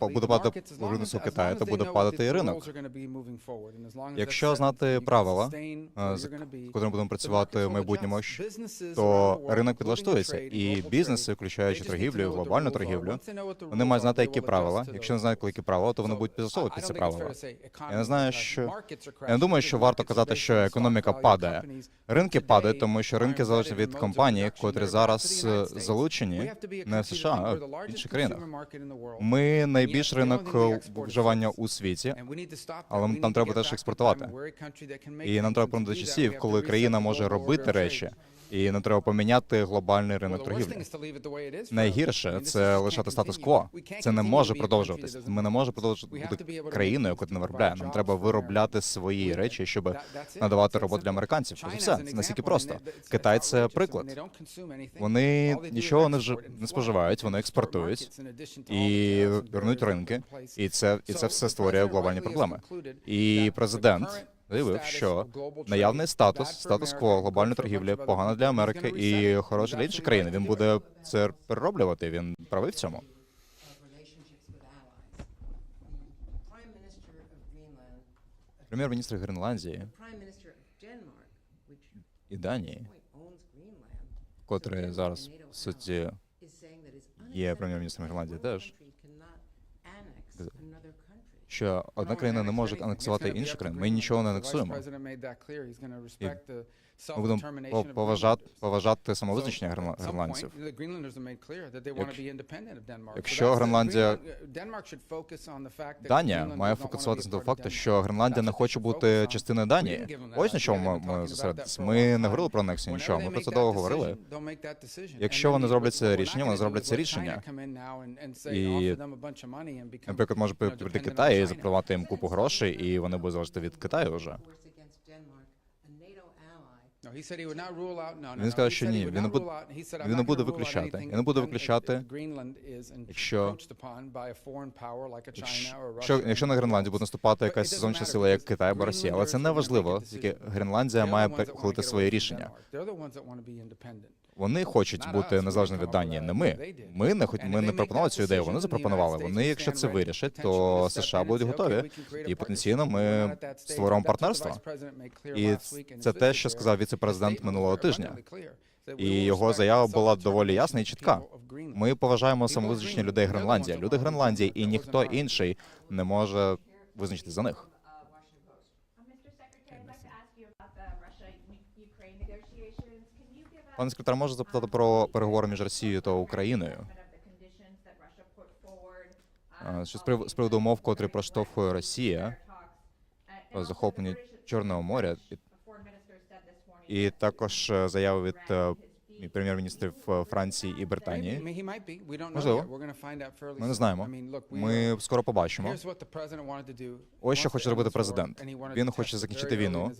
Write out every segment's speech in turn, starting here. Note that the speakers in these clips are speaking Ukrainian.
буде падати ринок Китаю, то буде падати і ринок. Якщо знати правила, е, з котрими будемо працювати в майбутньому, то ринок підлаштується, і бізнеси, включаючи торгівлю, глобальну торгівлю, вони мають знати, які правила. Якщо не знають, які правила, то вони будуть підлаштовувати під ці правила. Я не знаю, що я не думаю, що варто казати, що економіка падає. Ринки падають, тому що ринки залежать від компаній, котрі зараз е, залучені не в США, а в інших країнах. Ми найбільш ринок е, вживання у світі, але нам треба теж експортувати. і нам треба повернути до часів, коли країна може робити речі, і нам треба поміняти глобальний ринок торгівлі. Найгірше це лишати статус-кво. Це не може продовжуватись. Ми не можемо продовжувати бути країною, яка не виробляє. Нам треба виробляти свої речі, щоб надавати роботу для американців. І все. Це настільки просто. Китай це приклад. Вони нічого не вж- не споживають, вони експортують і вернуть ринки, і це і це все створює глобальні проблеми. І президент заявив, що наявний статус, статус-кво глобальної торгівлі погано для Америки і хороше для інших країн. Він буде це перероблювати. Він правий в цьому. Прем'єр-міністр Гренландії і Данії, котрий зараз в суті є прем'єр-міністром Гренландії теж, що одна країна не може анексувати іншу країну. Ми нічого не анексуємо. Ми будемо по- поважати поважати самовизначення гренла- гренландців. Якщо Гренландія Данія має фокусуватися на факту, що Гренландія не хоче бути частиною Данії. Ось на чому ми, ми зосередитися. Ми не говорили про анексію нічого. Ми про це довго говорили. Якщо вони зроблять це рішення, вони зроблять це рішення. І, Наприклад, може прийти Китай і запропонувати їм купу грошей, і вони будуть залежати від Китаю вже. Він сказав, що ні, він не буде- він не буде виключати. Він не буде виключати, якщо- Якщо, якщо на Гренландію буде наступати якась зовнішня сила, як Китай або Росія, але це не важливо. Тільки Гренландія має ухвалити своє рішення. Вони хочуть бути незалежними від Данії, не ми. Ми не хоч ми не пропонували цю ідею. Вони запропонували. Вони, якщо це вирішать, то США будуть готові. І потенційно ми створимо партнерство. І це те, що сказав віце-президент минулого тижня. І його заява була доволі ясна і чітка. Ми поважаємо самовизначення людей Гренландії. Люди Гренландії і ніхто інший не може визначити за них. Пане секретар, може запитати про переговори між Росією та Україною? Що з прив- приводу умов, котрі проштовхує Росія про захоплення Чорного моря, і, також е, заяви від е, прем'єр-міністрів Франції і Британії. Можливо. Ми не знаємо. Ми скоро побачимо. Ось що хоче зробити президент. Він хоче закінчити війну,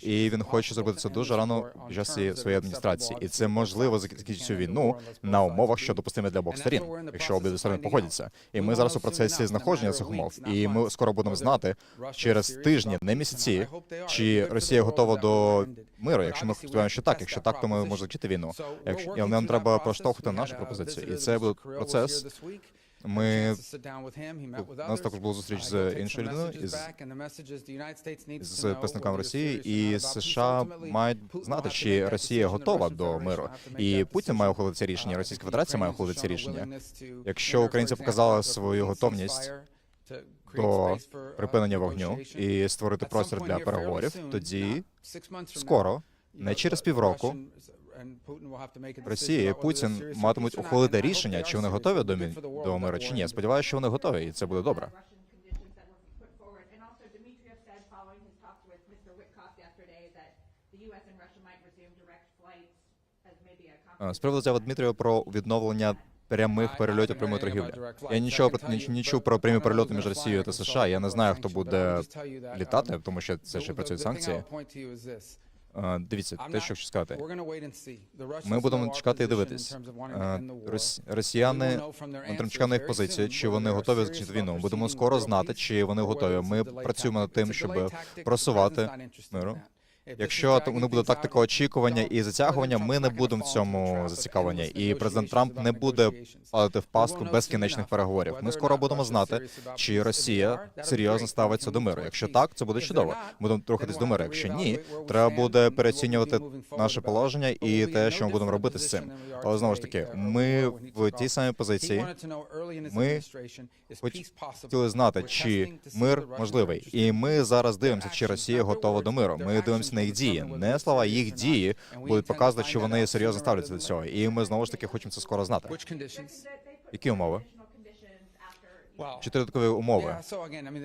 і він хоче зробити це дуже рано під час своєї адміністрації. І це можливо закінчити цю війну на умовах, що допустимі для обох сторін, якщо обидві сторони погодяться. І ми зараз у процесі знаходження цих умов, і ми скоро будемо знати через тижні, не місяці, чи Росія готова до миру. Якщо ми сподіваємося, що так, якщо так, то ми можемо закінчити війну. Якщо і нам треба проштовхувати нашу пропозицію, і це буде процес. Ми у нас також була зустріч з іншою людиною із з представниками Росії. і США мають знати, чи Росія готова до миру. І Путін має ухвалити це рішення, Російська Федерація має ухвалити це рішення. Якщо українці показали свою готовність до припинення вогню і створити простір для переговорів, тоді скоро, не через півроку, Росія і Путін матимуть ухвалити рішення, чи вони готові до мі- до миру, чи ні. Я сподіваюся, що вони готові, і це буде добре. З приводу заяви Дмитрія про відновлення прямих перельотів прямої торгівлі. Я нічого про не чув про прямі перельоти між Росією та США. Я не знаю, хто буде літати, тому що це ще працюють санкції. Дивіться, те, що хочу сказати. Ми будемо чекати і дивитись. Росіяни будемо чекати на їх позицію, чи вони готові закінчити війну. Будемо скоро знати, чи вони готові. Ми працюємо над тим, щоб просувати миру. Якщо не буде тактика очікування і затягування, ми не будемо в цьому зацікавлені. І президент Трамп не буде падати в пастку безкінечних переговорів. Ми скоро будемо знати, чи Росія серйозно ставиться до миру. Якщо так, це буде чудово. Будемо рухатись до миру. Якщо ні, треба буде переоцінювати наше положення і те, що ми будемо робити з цим. Але знову ж таки, ми в тій самій позиції. Ми хотіли знати, чи мир можливий, і ми зараз дивимося, чи Росія готова до миру. Ми дивимося на їх дії, не слова. Їх дії будуть показувати, що вони серйозно ставляться до цього. І ми знову ж таки хочемо це скоро знати. Які умови? Чотири додаткові умови.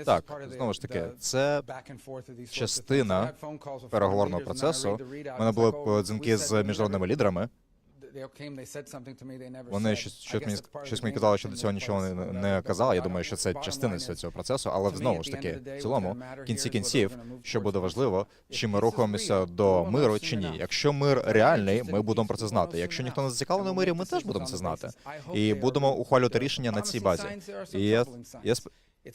Так, знову ж таки, це частина переговорного процесу. У мене були е, дзвінки з міжнародними лідерами. Вони щось, щось мені щось мені казали, що до цього нічого не, не казали. Я думаю, що це частина цього процесу. Але знову ж таки, в цілому, в кінці кінців, що буде важливо, чи ми рухаємося до миру чи ні. Якщо мир реальний, ми будемо про це знати. Якщо ніхто не зацікавлений в мирі, ми теж будемо це знати. І будемо ухвалювати рішення на цій базі. І я, я сп-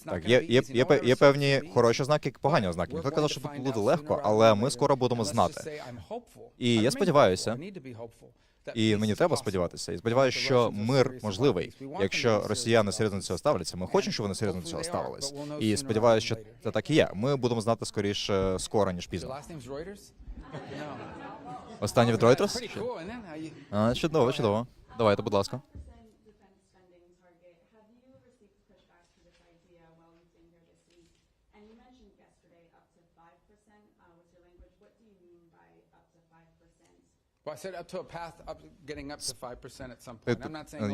так, є, є, є, є певні хороші ознаки погані ознаки. Ніхто казав, що тут буде легко, але ми скоро будемо знати. І я сподіваюся, І мені треба сподіватися. І сподіваюся, що мир можливий, якщо росіяни серйозно до цього ставляться. Ми хочемо, щоб вони серйозно до цього ставились. І сподіваюся, що це так і є. Ми будемо знати скоріше скоро ніж пізно. Останній від Reuters? А, чудово, чудово. Давайте, будь ласка.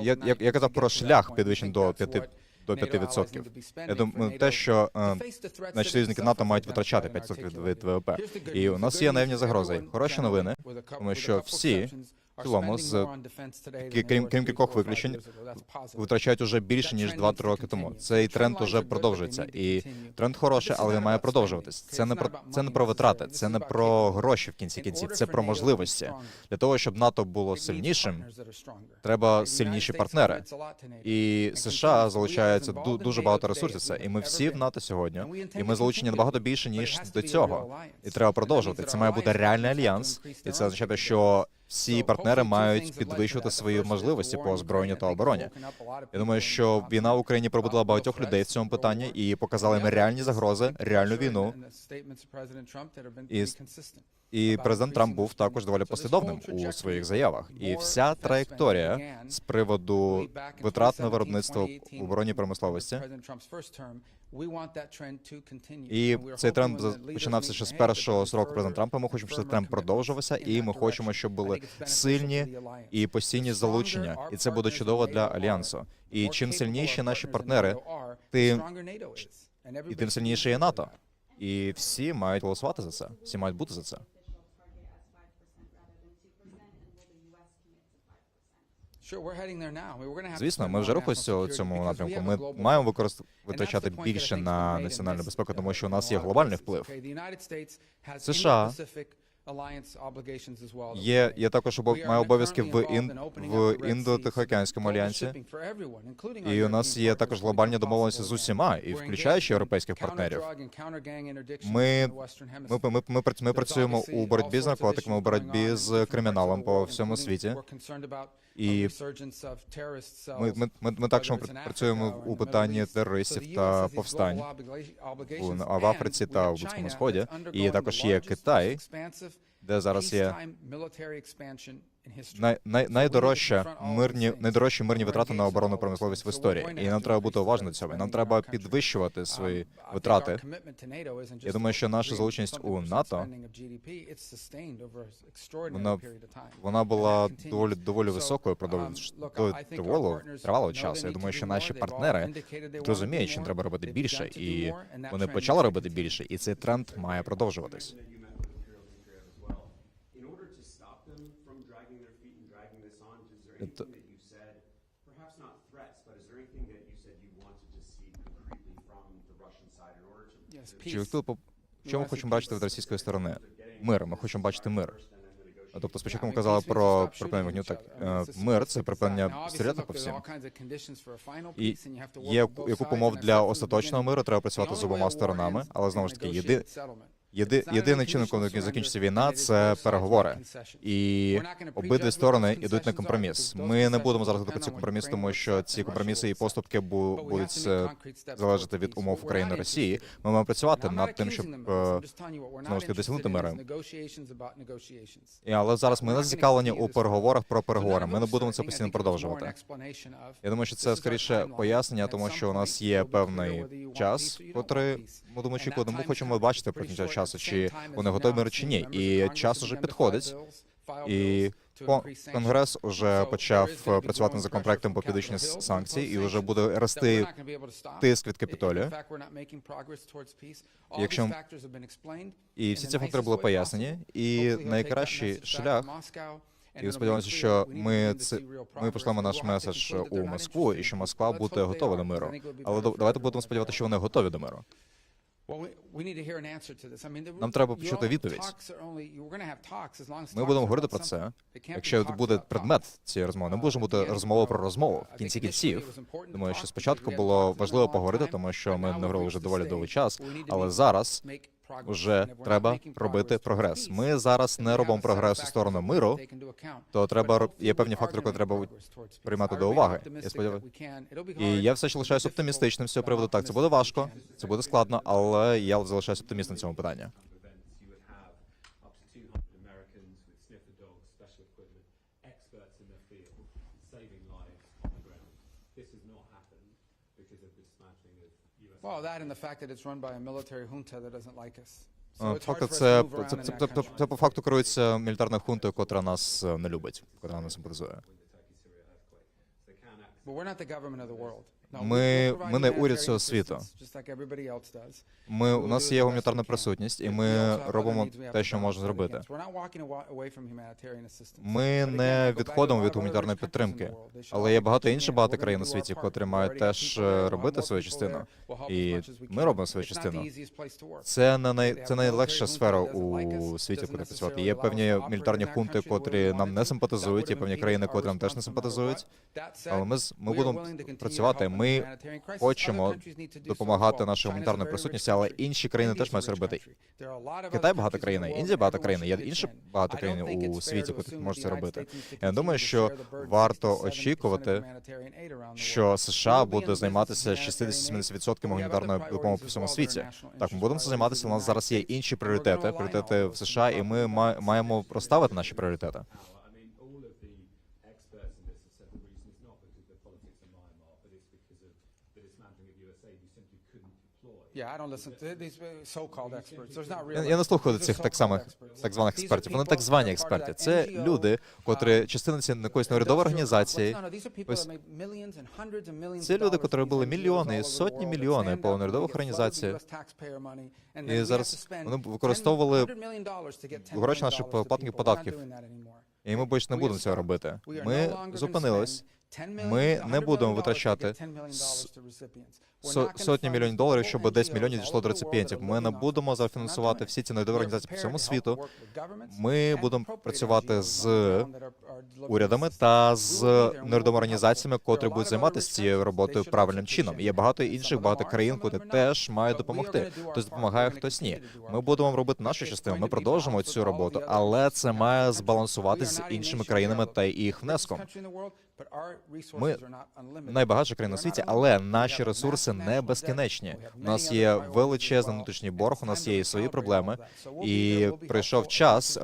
Я, я, я казав про шлях підвищення до 5 до 5%. Я думаю, те, що наші союзники НАТО мають витрачати 5% від, від ВВП. І у нас є наявні загрози. Хороші новини, тому що всі в цілому, з крім крім кількох виключень, витрачають уже більше ніж 2-3 роки тому. Цей тренд уже продовжується, і тренд хороший, але він має продовжуватись. Це не про це не про витрати, це не про гроші в кінці кінців. Це про можливості для того, щоб НАТО було сильнішим. Треба сильніші партнери. І США залучаються ду- дуже багато ресурсів. Це і ми всі в НАТО сьогодні. І ми залучені набагато більше ніж до цього. І треба продовжувати. Це має бути реальний альянс, і це означає, що всі партнери мають підвищувати свої можливості по озброєнню та обороні. Я думаю, що війна в Україні пробудила багатьох людей в цьому питанні і показала їм реальні загрози, реальну війну. І І президент Трамп був також доволі послідовним у своїх заявах. І вся траєкторія з приводу витрат на виробництво оборонній промисловості. І цей тренд починався ще з першого сроку президента Трампа. Ми хочемо, щоб цей тренд продовжувався, і ми хочемо, щоб були сильні і постійні залучення. І це буде чудово для альянсу. І чим сильніші наші партнери, тим і тим сильніше є НАТО. І всі мають голосувати за це. Всі мають бути за це. Звісно, ми вже рухаємося у цьому напрямку. Ми маємо використ... витрачати більше на національну безпеку, тому що у нас є глобальний вплив. США Є, є також обов... має обов'язки в ін... в індо-тихоокеанському альянсі. І у нас є також глобальні домовленості з усіма, і включаючи європейських партнерів. Ми, ми, ми, ми, ми працюємо у боротьбі з наркотиками, у боротьбі з криміналом по всьому світі. І ми, ми, ми, ми також пр- працюємо у питанні терористів та повстань в Африці та у Близькому Сході. І також є Китай, де зараз є най, най, найдорожча мирні найдорожчі мирні витрати на оборонну промисловість в історії. І нам треба бути цього. І нам треба підвищувати свої витрати. Я думаю, що наша залученість у НАТО Вона вона була доволі доволі високою продовж до тривалого тривалого часу. Я думаю, що наші партнери розуміють, що треба робити більше, і вони почали робити більше, і цей тренд має продовжуватись. In order to stop them from dragging their feet and dragging this on, is there anything that you said, perhaps not threats, but is there anything that you said you wanted to see concretely from the Russian side in order to Чи хотіли б що ми хочемо бачити від російської сторони? Мир. Ми хочемо бачити мир. Тобто, спочатку ми казали про припинення вогню. Так е, мир це припинення стріляти по всім. І є яку умов для остаточного миру. Треба працювати з обома сторонами, але знову ж таки, єди, Єди, єдиний чинник, коли закінчиться війна, це переговори. І обидві сторони йдуть на компроміс. Ми не будемо зараз ці компроміси, тому що ці компроміси і поступки бу- будуть е, залежати від умов України Росії. Ми маємо працювати над тим, щоб е, знову ж таки досягнути миру. Але зараз ми не зацікавлені у переговорах про переговори. Ми не будемо це постійно продовжувати. Я думаю, що це скоріше пояснення, тому що у нас є певний час, котрий ми думаю, очікуємо. Ми хочемо бачити протягом цього часу, чи вони готові чи ні. І час уже підходить. І Конгрес уже почав е, працювати над законопроектом по підвищенню санкцій, і вже буде рости тиск від Капітолію. Якщо- І всі ці фактори були пояснені. І найкращий шлях І сподіваємося, що ми це ми пошлемо наш меседж у Москву, і що Москва буде готова до миру. Але давайте будемо сподіватися, що вони готові до миру. Нам треба почути відповідь. Ми будемо говорити про це. Якщо буде предмет цієї розмови, не може бути розмова про розмову. В кінці кінців, думаю, що спочатку було важливо поговорити, тому що ми не говорили вже доволі довгий час. Але зараз вже треба робити прогрес. Ми зараз не робимо прогрес у сторону миру, то треба є певні фактори, які треба приймати до уваги. Я сподіваюся. І я все ще лишаюсь оптимістичним з цього приводу. Так, це буде важко, це буде складно, але я залишаюсь оптимістом в цьому питанні. Well, that and the fact that it's run by a military junta that doesn't like us. So Е, it's hard Факт for us to це це, це, це, це по факту керується мілітарна хунта, котра нас е, не любить, котра нас симпатизує. But we're not the government of the world. Ми- ми не уряд цього світу. Ми у нас є гуманітарна присутність, і ми робимо те, що that зробити. Ми не відходимо від гуманітарної підтримки, але є багато інших багато країн у світі, котрі мають теж е, робити свою частину. І ми робимо свою частину. Це не най це найлегша сфера у світі, куди працювати. Є певні мілітарні хунти, котрі нам не симпатизують. Є певні країни, котрі нам теж не симпатизують. Але ми ми будемо працювати. Ми хочемо допомагати гуманітарній very присутності, але інші країни теж мають це робити. Китай the world Індія everyone країна, є інші багато країн у світі, assume можуть це робити. Я думаю, що варто 67% of очікувати, що США буде займатися business of humanitarian aid, 60-70% but we have гуманітарної допомоги по всьому світі. Так, ми будемо priorities займатися. У нас зараз є інші пріоритети, пріоритети в США, і ми ма- маємо розставити наші пріоритети. power. I mean, all of the experts in this have said the reason is not because of the politics of Myanmar, but it's because of the dismantling of USA. You simply couldn't deploy. Yeah, I don't listen to these uh, so-called experts. There's not Я, не слухаю цих так so-called самих experts. так званих експертів. Вони так звані експерти. Це люди, котрі uh, частина ці якоїсь неурядової організації. No, no, these are people Ось that make millions and hundreds of millions Це of люди, dollars котрі робили мільйони і сотні мільйони по неурядових організаціях. US taxpayer money, and then І зараз to spend вони 10 використовували $100 million dollars to get $10 гроші наших платників not податків. doing that anymore. І ми більше не We будемо цього робити. Ми зупинились. Spend 10 Ми не 100 будемо витрачати get $10 million с- to recipients. We're со- not gonna сотні мільйонів доларів, щоб 10 NGOs мільйонів дійшло до реципієнтів. Ми не будемо зафінансувати всі ці We're організації по всьому світу. Ми будемо працювати з урядами та з be організаціями, котрі будуть займатися цією роботою правильним чином. І Є багато інших багато країн, not. теж мають допомогти. Хтось допомагає, хтось ні. Ми будемо робити нашу частину. Ми продовжимо цю роботу, але це має We збалансувати are з іншими країнами та їх внеском. Ми найбагатша країна у світі, але наші ресурси не безкінечні. У нас є величезний внутрішній борг, у нас є і свої проблеми. І прийшов час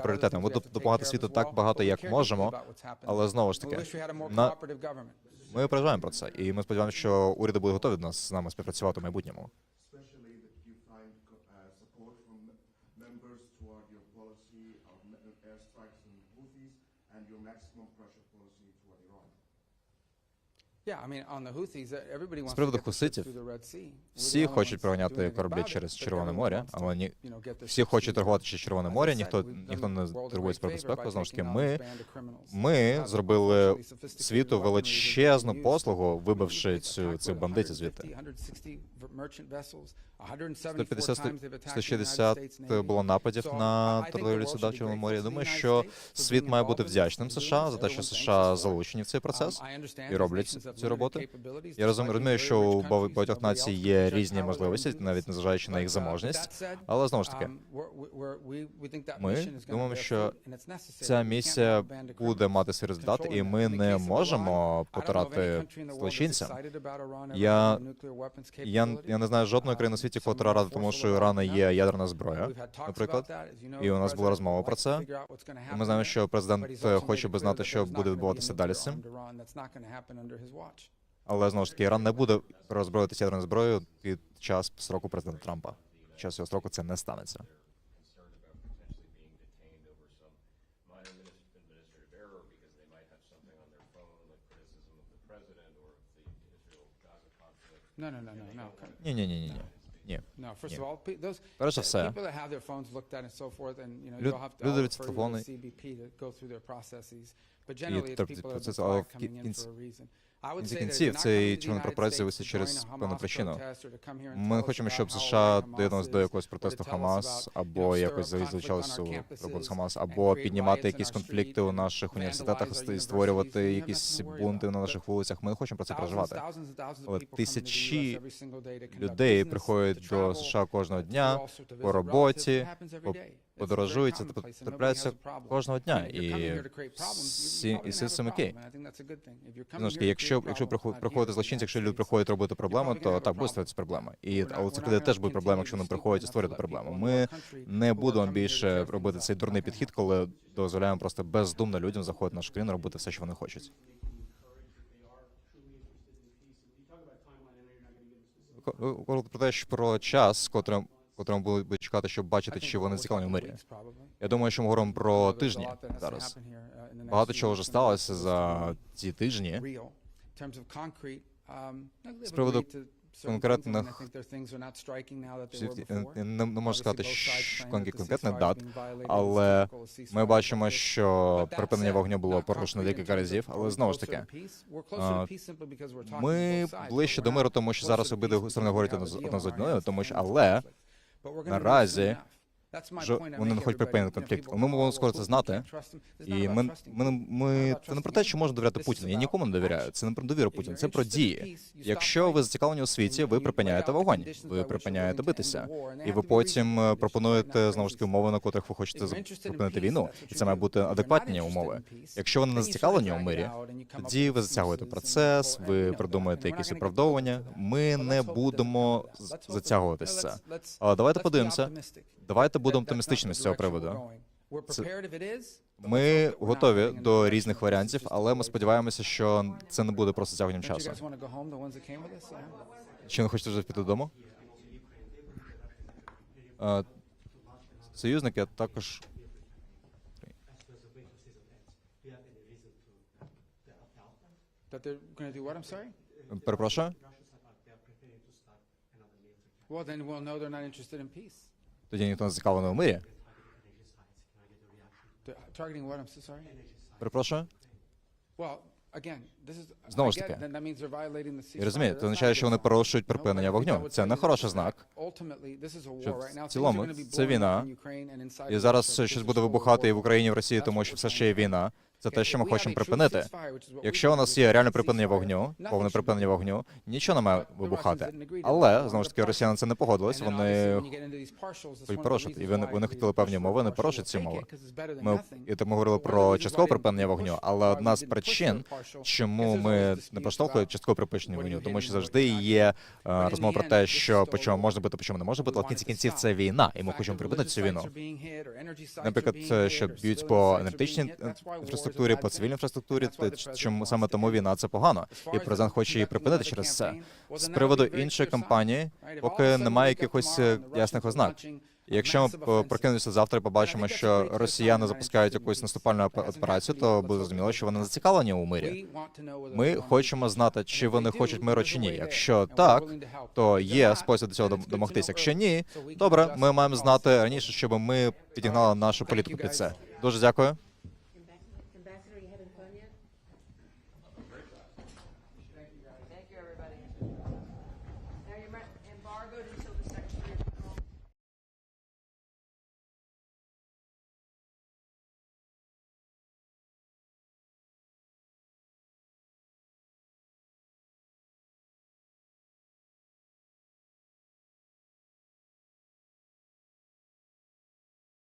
пріоритети. of Ми допомагати світу так багато, як можемо. Але знову ж таки, на ми переживаємо про це, і ми сподіваємося, що уряди будуть готові до нас з нами співпрацювати в майбутньому. Приводу get the ships хуситів, Всі хочуть проганяти кораблі через Червоне море, але ні всі хочуть торгувати через Червоне море. Ніхто ніхто не турбується про безпеку. Знову ж таки, ми ми зробили світу величезну послугу, вибивши цю цих бандитів 150, звідти. 160 merchant vessels, 174 150 times they've attacked the United 160 States Navy. було нападів на торговлю суда в grateful морі. the Думаю, що світ має бути вдячним США за те, що США залучені в цей процес. Um, і роблять цю роботу. Я розум- розумію, що у багатьох націй є різні можливості, навіть незважаючи на їх заможність. Але знову ж таки, ми думаємо, що ця місія буде мати свій результат, і ми не можемо потирати злочинцям. Я, я, я не знаю жодної країни у світі, котра рада тому, що Ірана є ядерна зброя, наприклад. І у нас була розмова про це. Ми знаємо, що президент хоче би знати, що буде відбуватися далі з цим. Але знову ж таки, Іран не буде роззброїтися ядерною зброєю під час строку президента Трампа. Під час його строку це не станеться. Ні, ні, ні, ні, ні. Перш за все, люди дивляться телефони. that процес, але в кінці- кінці кінців not цей член висить to через певну причину. Ми хочемо, щоб США доєдналися до якогось протесту Хамас, або якось залучалися у роботу Хамас, and або піднімати якісь конфлікти у наших університетах і створювати якісь бунти на наших вулицях. Ми не хочемо про це переживати. Але тисячі Людей приходять до США кожного дня, по роботі, по- це has a problem. кожного дня, і всі- і probably з gonna цим have a окей. problem, and I think that's a good thing. If you're coming Знову ж таки, якщо якщо problems приход- out приходять here in злочинці, якщо люди приходять робити gonna то так буде problem. ставатися проблеми. І але цих людей теж будуть проблеми, continue якщо вони приходять і проблеми. people Ми не будемо більше робити цей дурний підхід, коли дозволяємо просто бездумно людям заходити в нашу країну, робити все, що вони хочуть. Про те, що про час, котрим котрим будуть чекати, щоб бачити, чи вони зацікавлені в мирі. Я думаю, що ми говоримо про тижні зараз. uh, Багато чого вже сталося за ці тижні. um, З приводу конкретних е, е, Не, не можу сказати конкретних дат, але ми бачимо, що припинення вогню було порушено декілька разів, але знову ж таки, ми ближче до миру, тому що зараз обидві сторони говорять одна з- одною, тому що але na raze I вони не хочуть припинити конфлікт. Ми можемо "Oh, скоро це знати. can't trust him." It's not І ми, ми, ми це не про те, що можна довіряти Путіну. Я нікому не довіряю. Це не про довіру Путіну, це про дії. Якщо ви зацікавлені у світі, ви припиняєте вогонь, ви припиняєте битися, і ви потім е, пропонуєте знову ж таки умови, на котрих ви хочете припинити війну, і це має бути адекватні умови. Якщо вони не зацікавлені у мирі, тоді ви затягуєте процес, ви придумуєте якісь виправдовування. Ми не будемо come to that. з- Let's hope it- затягувати let's- це. let's- Але давайте подивимося. Давайте будемо оптимістичними з цього приводу. Це- Ми готові до різних варіантів, але ми сподіваємося, що це не буде просто you часу. Чи не хочете вже піти додому? Е, Союзники також перепрошую. Well, then we'll know they're not interested in peace. Тоді ніхто не зацікавлений у мирі. Перепрошую. Знову ж таки. розумієте, That's це означає, що вони порушують припинення вогню. Це не хороший знак. Що в цілому це війна. І зараз щось буде вибухати і в Україні, і в Росії, тому що все ще є війна. Це те, що ми хочемо припинити. Якщо у нас є реальне припинення вогню, повне припинення вогню, нічого не має вибухати. Але знову ж таки, росіяни це не погодились. Вони порушити. І вони, вони хотіли певні умови, вони порушать ці умови. Ми і ми говорили про часткове припинення вогню, але одна з причин, чому ми не проштовхуємо часткове припинення вогню, тому що завжди є розмова про те, що по чому можна бути, по чому не може бути, але в кінці кінців це війна, і ми хочемо припинити цю війну. Наприклад, що б'ють по енергетичній е, інфраструктурі, по цивільній інфраструктурі, чому саме тому війна це погано, і президент хоче її припинити через це. З приводу іншої кампанії, поки немає якихось е, ясних ознак. Якщо ми прокинемося завтра і побачимо, що росіяни запускають якусь наступальну операцію, то буде зрозуміло, що вони зацікавлені у мирі. Ми хочемо знати, чи вони хочуть миру чи ні. Якщо так, то є спосіб до цього домогтися. Якщо ні, добре, ми маємо знати раніше, щоб ми підігнали нашу політику під це. Дуже дякую.